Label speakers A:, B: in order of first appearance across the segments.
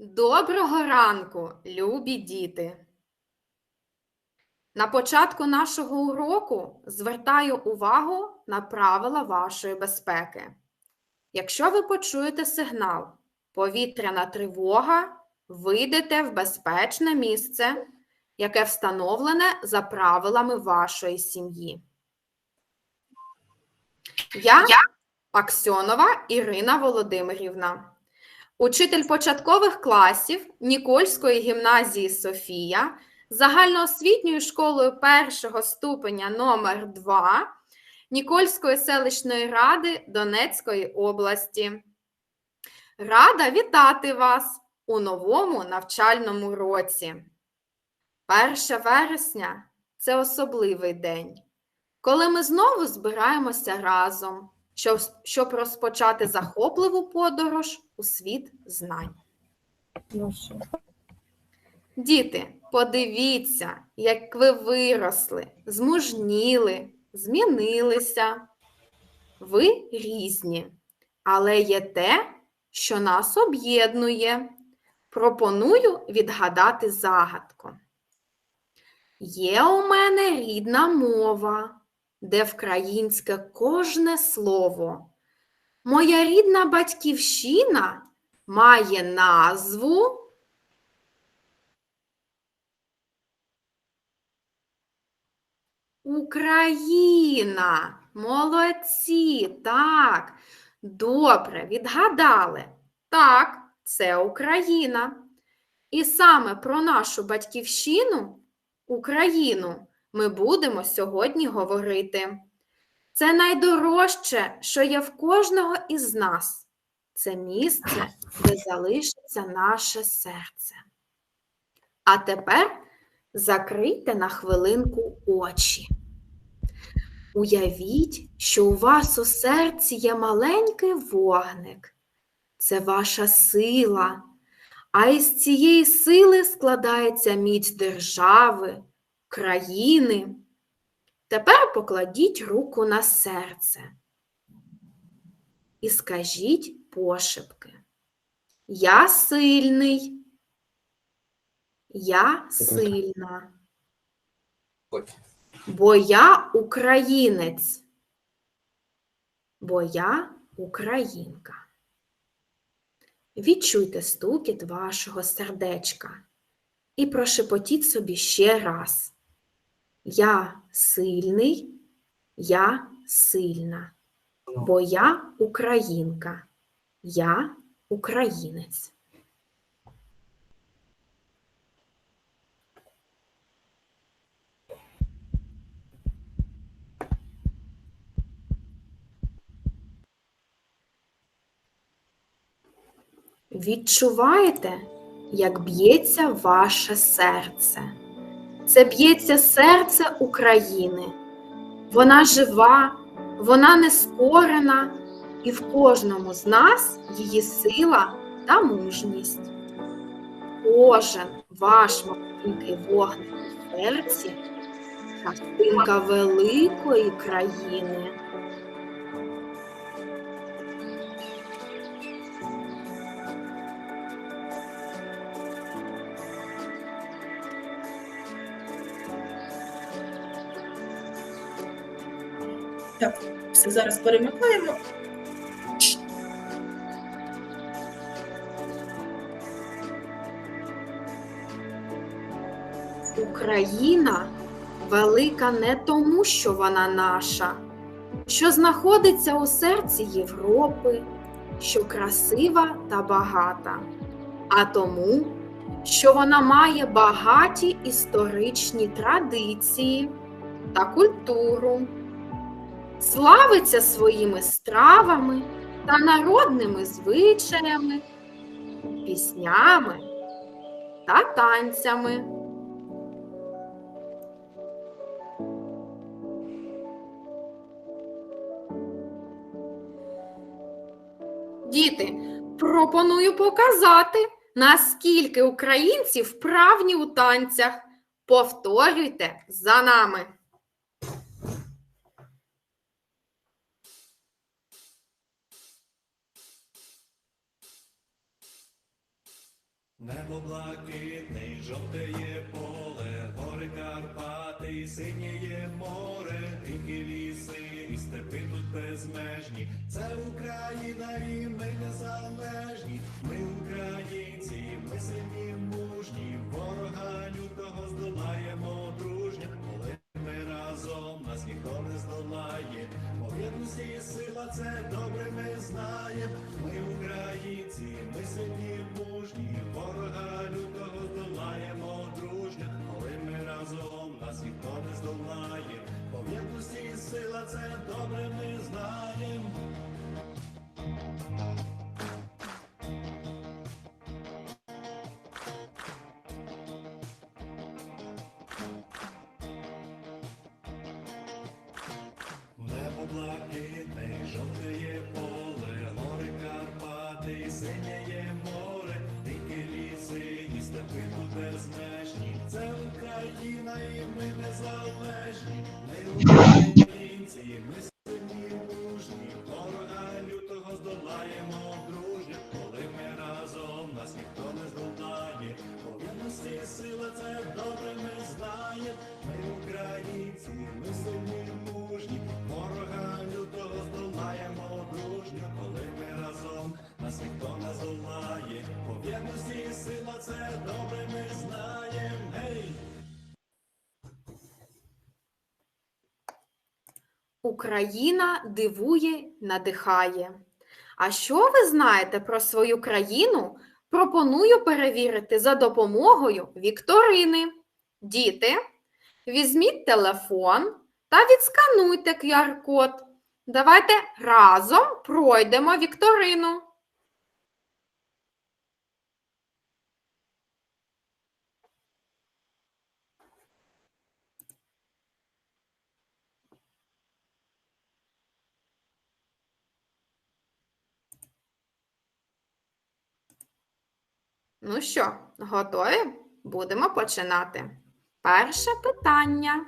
A: Доброго ранку, любі діти! На початку нашого уроку звертаю увагу на правила вашої безпеки. Якщо ви почуєте сигнал повітряна тривога, вийдете в безпечне місце, яке встановлене за правилами вашої сім'ї. Я Аксьонова Ірина Володимирівна. Учитель початкових класів Нікольської гімназії Софія загальноосвітньою школою першого ступеня номер 2 Нікольської селищної ради Донецької області. Рада вітати вас у новому навчальному році. 1 вересня це особливий день, коли ми знову збираємося разом, щоб, розпочати захопливу подорож у світ знань. Діти, подивіться, як ви виросли, змужніли, змінилися. Ви різні, але є те, що нас об'єднує. Пропоную відгадати загадку. Є у мене рідна мова, де вкраїнське кожне слово. Моя рідна батьківщина має назву. Україна. Молодці. Так. Добре, відгадали. Так, це Україна. І саме про нашу батьківщину, Україну, ми будемо сьогодні говорити. Це найдорожче, що є в кожного із нас. Це місце, де залишиться наше серце. А тепер закрийте на хвилинку очі. Уявіть, що у вас у серці є маленький вогник. Це ваша сила. А із цієї сили складається міць держави, країни. Тепер покладіть руку на серце і скажіть пошепки. Я сильний. Я сильна. Бо я українець. Бо я українка. Відчуйте стукіт вашого сердечка і прошепотіть собі ще раз. Я сильний, я сильна, бо я українка, я українець. Відчуваєте, як б'ється ваше серце. Це б'ється серце України. Вона жива, вона нескорена, і в кожному з нас її сила та мужність. Кожен ваш маленький вогник в серці частинка великої країни.
B: Зараз перемикаємо.
A: Україна велика не тому, що вона наша, що знаходиться у серці Європи, що красива та багата, а тому, що вона має багаті історичні традиції та культуру, славиться своїми стравами та народними звичаями, піснями та танцями. Діти, пропоную показати, наскільки українці вправні у танцях. Повторюйте за нами.
C: Небо блакитний, жовтеє поле, гори Карпати, синєє море, ріки ліси, і степи тут безмежні. Це Україна і ми незалежні. Ми українці, ми сильні, мужні, ворога лютого здолаємо дружньо, коли ми разом нас ніхто не здолає. Об'єднуйся і сила, це добре ми знаємо. Ми українці, ми сильні, мужні, ворога лютого здолаємо дружня, коли ми разом нас ніхто не здолає. Об'єднуйся і сила, це добре ми знаємо. Блакитне, жовтеє поле, гори Карпати, синяє море, дикі ліси, і степи тут безмежні. Це Україна і ми незалежні. Ми українці, ми
A: Україна дивує, надихає. А що ви знаєте про свою країну? Пропоную перевірити за допомогою вікторини. Діти, візьміть телефон та відскануйте QR-код. Давайте разом пройдемо вікторину. Ну що, готові? Будемо починати. Перше питання.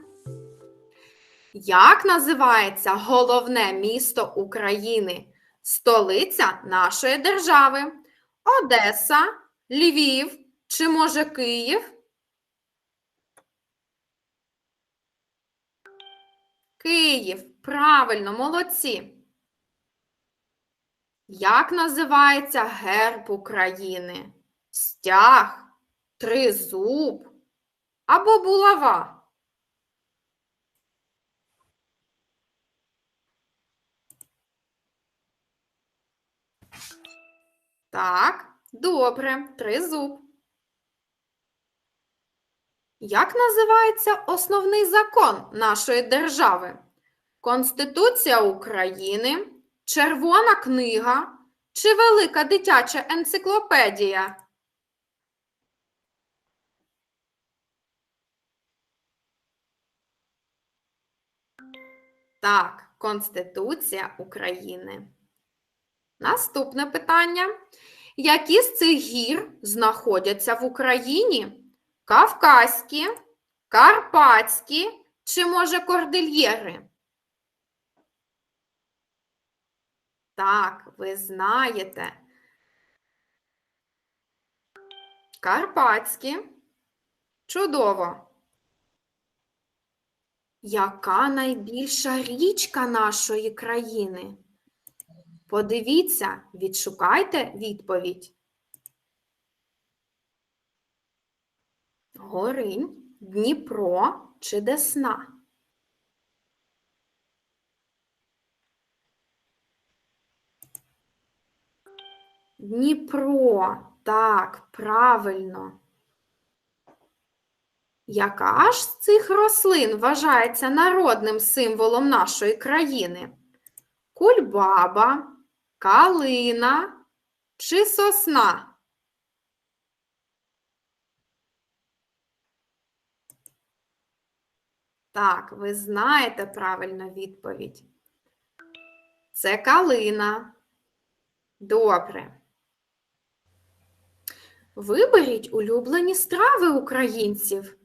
A: Як називається головне місто України, столиця нашої держави? Одеса, Львів чи може Київ? Київ. Правильно, молодці. Як називається герб України? стяг, тризуб або булава. Так, добре, тризуб. Як називається основний закон нашої держави? Конституція України, Червона книга чи Велика дитяча енциклопедія? Так, Конституція України. Наступне питання. Які з цих гір знаходяться в Україні? Кавказькі, Карпатські чи, може, Кордильєри? Так, ви знаєте. Карпатські. Чудово. Яка найбільша річка нашої країни? Подивіться, відшукайте відповідь. Горинь, Дніпро чи Десна? Дніпро, так, правильно. Яка ж з цих рослин вважається народним символом нашої країни? Кульбаба, калина чи сосна? Так, ви знаєте правильну відповідь. Це калина. Добре. Виберіть улюблені страви українців.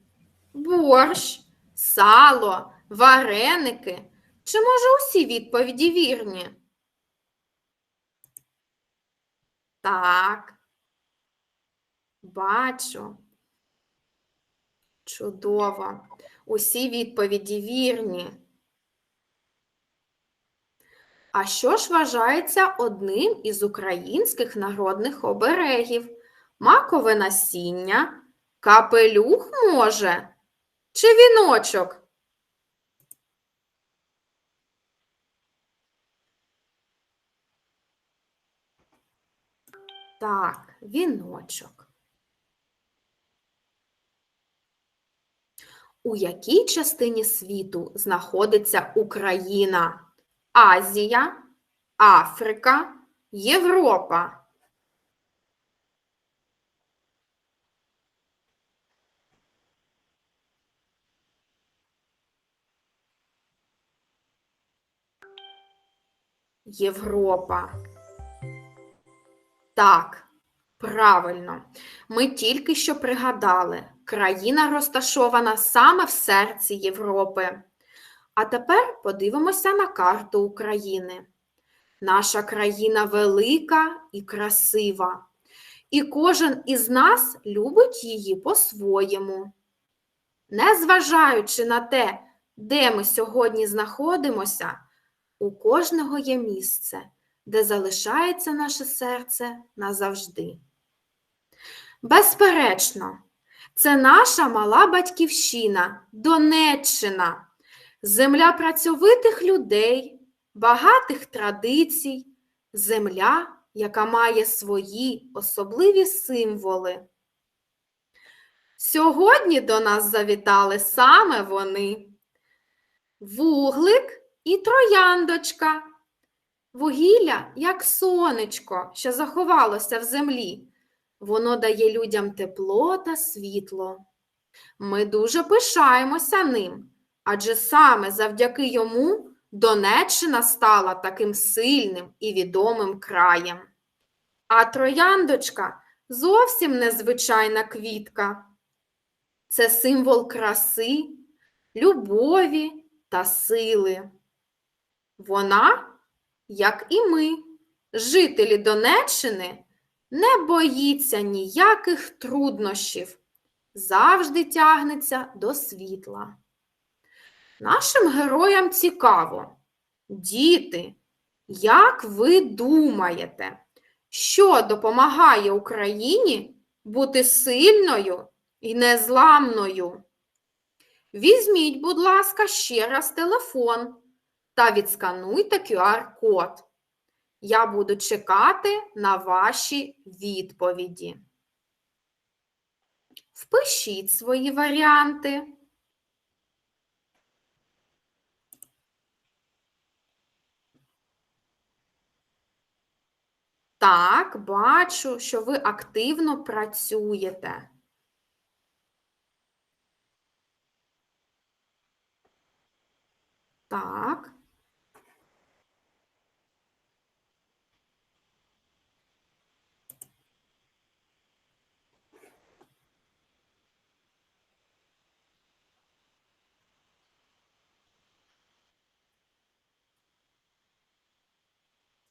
A: Борщ, сало, вареники. Чи може усі відповіді вірні? Так. Бачу. Чудово. Усі відповіді вірні. А що ж вважається одним із українських народних оберегів? Макове насіння, капелюх може чи віночок? Так, віночок. У якій частині світу знаходиться Україна? Азія, Африка, Європа. Європа. Так, правильно. Ми тільки що пригадали, країна розташована саме в серці Європи. А тепер подивимося на карту України. Наша країна велика і красива, і кожен із нас любить її по-своєму. Незважаючи на те, де ми сьогодні знаходимося, у кожного є місце, де залишається наше серце назавжди. Безперечно, це наша мала батьківщина, Донеччина, земля працьовитих людей, багатих традицій, земля, яка має свої особливі символи. Сьогодні до нас завітали саме вони. Вуглик і трояндочка. Вугілля, як сонечко, що заховалося в землі. Воно дає людям тепло та світло. Ми дуже пишаємося ним, адже саме завдяки йому Донеччина стала таким сильним і відомим краєм. А трояндочка зовсім незвичайна квітка. Це символ краси, любові та сили. Вона, як і ми, жителі Донеччини, не боїться ніяких труднощів, завжди тягнеться до світла. Нашим героям цікаво, діти, як ви думаєте, що допомагає Україні бути сильною і незламною? Візьміть, будь ласка, ще раз телефон та відскануйте QR-код. Я буду чекати на ваші відповіді. Впишіть свої варіанти. Так, бачу, що ви активно працюєте. Так.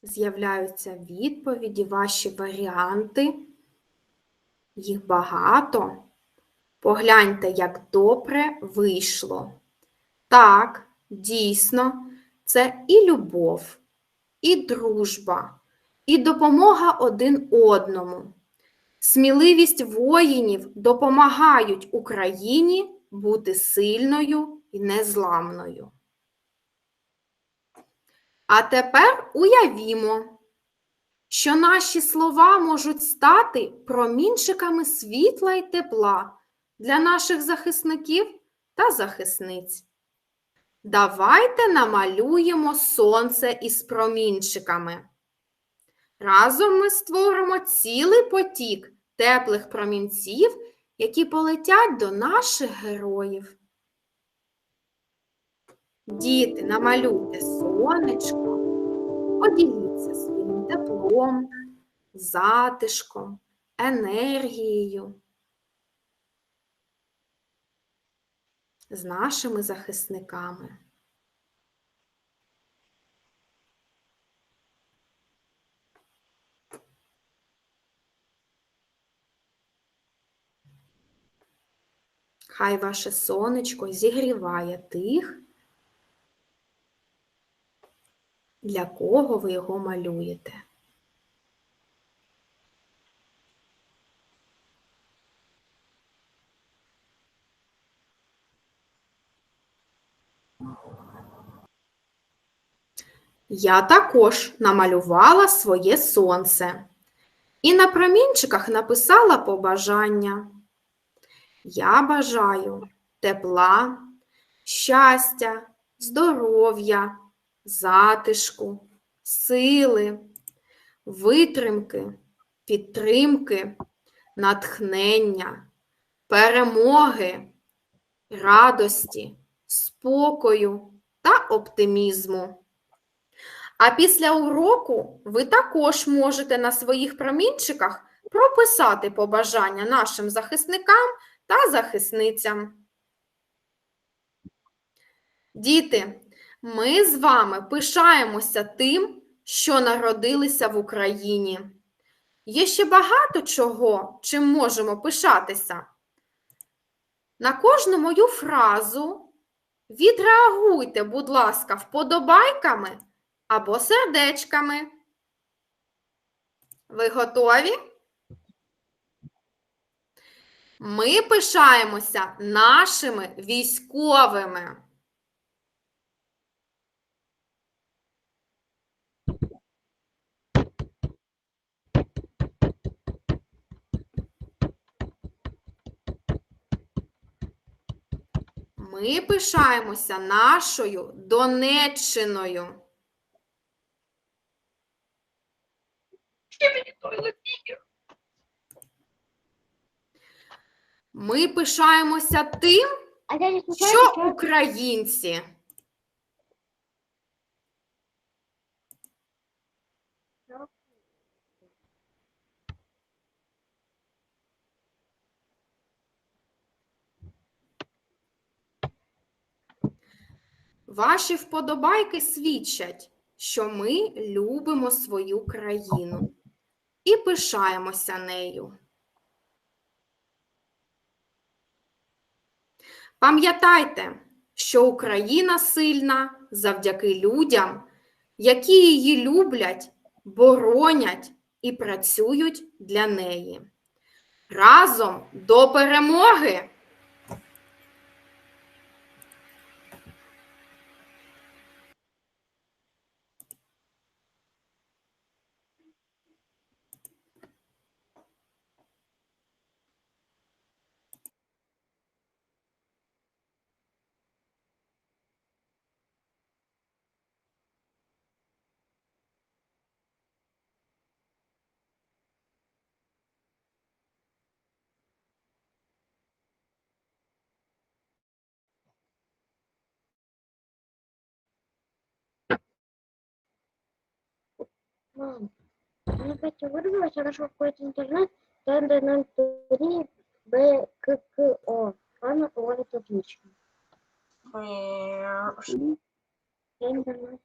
A: З'являються відповіді, ваші варіанти. Їх багато. Погляньте, як добре вийшло. Так, дійсно, це і любов, і дружба, і допомога один одному. Сміливість воїнів допомагають Україні бути сильною і незламною. А тепер уявімо, що наші слова можуть стати промінчиками світла і тепла для наших захисників та захисниць. Давайте намалюємо сонце із промінчиками. Разом ми створимо цілий потік теплих промінців, які полетять до наших героїв. Діти, намалюйте сонечко, поділіться своїм теплом, затишком, енергією з нашими захисниками. Хай ваше сонечко зігріває тих, для кого ви його малюєте. Я також намалювала своє сонце і на промінчиках написала побажання. Я бажаю тепла, щастя, здоров'я, затишку, сили, витримки, підтримки, натхнення, перемоги, радості, спокою та оптимізму. А після уроку ви також можете на своїх промінчиках прописати побажання нашим захисникам та захисницям. Діти, ми з вами пишаємося тим, що народилися в Україні. Є ще багато чого, чим можемо пишатися. На кожну мою фразу відреагуйте, будь ласка, вподобайками або сердечками. Ви готові? Ми пишаємося нашими військовими. Ми пишаємося нашою Донеччиною. Ми пишаємося тим, що українці. Ваші вподобайки свідчать, що ми любимо свою країну і пишаємося нею. Пам'ятайте, що Україна сильна завдяки людям, які її люблять, боронять і працюють для неї. Разом до перемоги!
D: Мам, ну Катя вырвалась, я нашла какой-то интернет, ТНД03 БККО. Она ловит отлично.
E: Мяу.
D: Я интернет